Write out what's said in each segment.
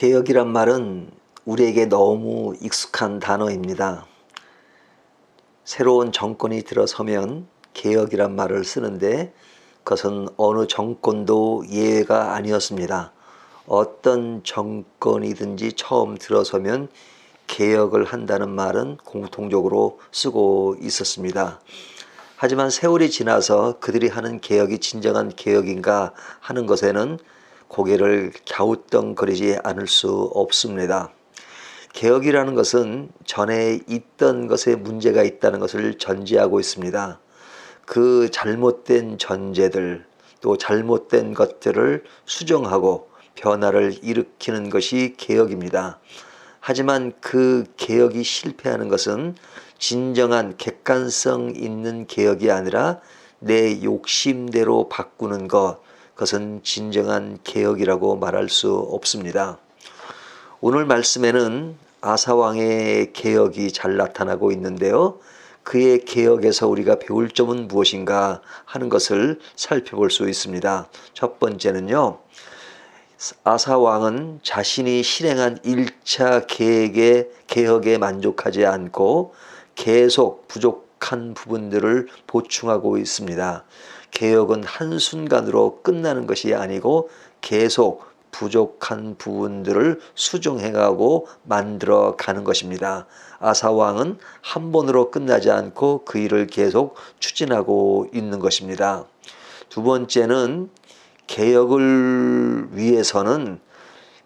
개혁이란 말은 우리에게 너무 익숙한 단어입니다. 새로운 정권이 들어서면 개혁이란 말을 쓰는데 그것은 어느 정권도 예외가 아니었습니다. 어떤 정권이든지 처음 들어서면 개혁을 한다는 말은 공통적으로 쓰고 있었습니다. 하지만 세월이 지나서 그들이 하는 개혁이 진정한 개혁인가 하는 것에는 고개를 갸우뚱거리지 않을 수 없습니다. 개혁이라는 것은 전에 있던 것에 문제가 있다는 것을 전제하고 있습니다. 그 잘못된 전제들 또 잘못된 것들을 수정하고 변화를 일으키는 것이 개혁입니다. 하지만 그 개혁이 실패하는 것은 진정한 객관성 있는 개혁이 아니라 내 욕심대로 바꾸는 것, 그것은 진정한 개혁이라고 말할 수 없습니다. 오늘 말씀에는 아사왕의 개혁이 잘 나타나고 있는데요. 그의 개혁에서 우리가 배울 점은 무엇인가 하는 것을 살펴볼 수 있습니다. 첫 번째는요. 아사 왕은 자신이 실행한 1차 계획의 개혁에 만족하지 않고 계속 부족한 부분들을 보충하고 있습니다. 개혁은 한순간으로 끝나는 것이 아니고 계속 부족한 부분들을 수정해가고 만들어 가는 것입니다. 아사왕은 한 번으로 끝나지 않고 그 일을 계속 추진하고 있는 것입니다. 두 번째는 개혁을 위해서는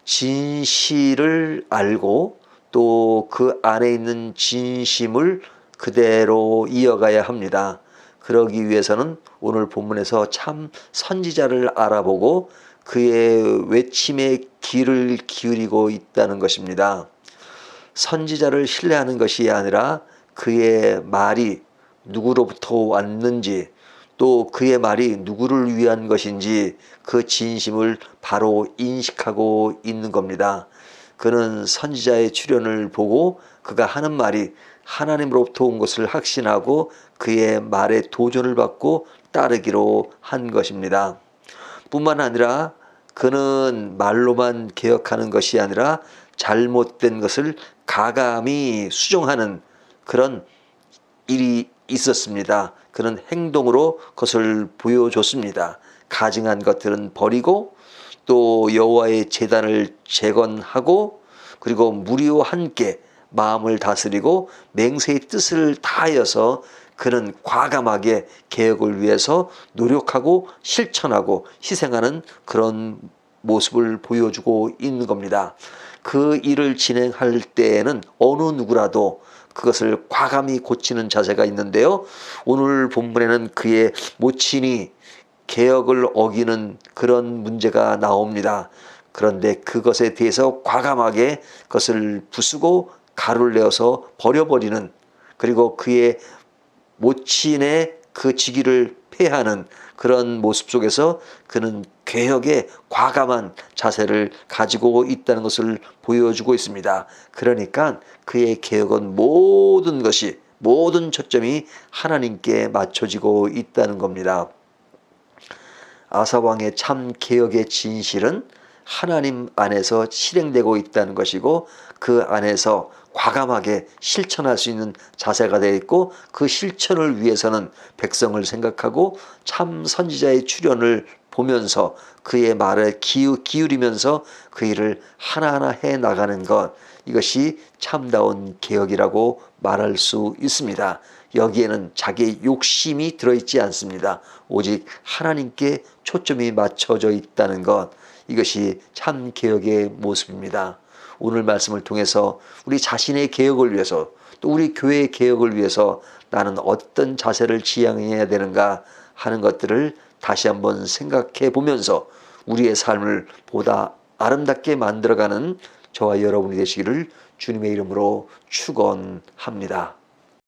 진실을 알고 또 그 안에 있는 진심을 그대로 이어가야 합니다. 그러기 위해서는 오늘 본문에서 참 선지자를 알아보고 그의 외침에 귀를 기울이고 있다는 것입니다. 선지자를 신뢰하는 것이 아니라 그의 말이 누구로부터 왔는지 또 그의 말이 누구를 위한 것인지 그 진심을 바로 인식하고 있는 겁니다. 그는 선지자의 출현을 보고 그가 하는 말이 하나님으로부터 온 것을 확신하고 그의 말에 도전을 받고 따르기로 한 것입니다. 뿐만 아니라 그는 말로만 개혁하는 것이 아니라 잘못된 것을 가감히 수정하는 그런 일이 있었습니다. 그는 행동으로 그것을 보여줬습니다. 가증한 것들은 버리고 또 여호와의 제단을 재건하고 그리고 무리와 함께 마음을 다스리고 맹세의 뜻을 다하여서 그는 과감하게 개혁을 위해서 노력하고 실천하고 희생하는 그런 모습을 보여주고 있는 겁니다. 그 일을 진행할 때에는 어느 누구라도 그것을 과감히 고치는 자세가 있는데요. 오늘 본문에는 그의 모친이 개혁을 어기는 그런 문제가 나옵니다. 그런데 그것에 대해서 과감하게 그것을 부수고 가루를 내어서 버려버리는 그리고 그의 모친의 그 직위를 폐하는 그런 모습 속에서 그는 개혁에 과감한 자세를 가지고 있다는 것을 보여주고 있습니다. 그러니까 그의 개혁은 모든 것이 모든 초점이 하나님께 맞춰지고 있다는 겁니다. 아사왕의 참 개혁의 진실은 하나님 안에서 실행되고 있다는 것이고 그 안에서 과감하게 실천할 수 있는 자세가 되어 있고 그 실천을 위해서는 백성을 생각하고 참 선지자의 출현을 보면서 그의 말을 기울이면서 그 일을 하나하나 해 나가는 것 이것이 참다운 개혁이라고 말할 수 있습니다. 여기에는 자기의 욕심이 들어있지 않습니다. 오직 하나님께 초점이 맞춰져 있다는 것 이것이 참 개혁의 모습입니다. 오늘 말씀을 통해서 우리 자신의 개혁을 위해서 또 우리 교회의 개혁을 위해서 나는 어떤 자세를 지향해야 되는가 하는 것들을 다시 한번 생각해 보면서 우리의 삶을 보다 아름답게 만들어가는 저와 여러분이 되시기를 주님의 이름으로 축원합니다.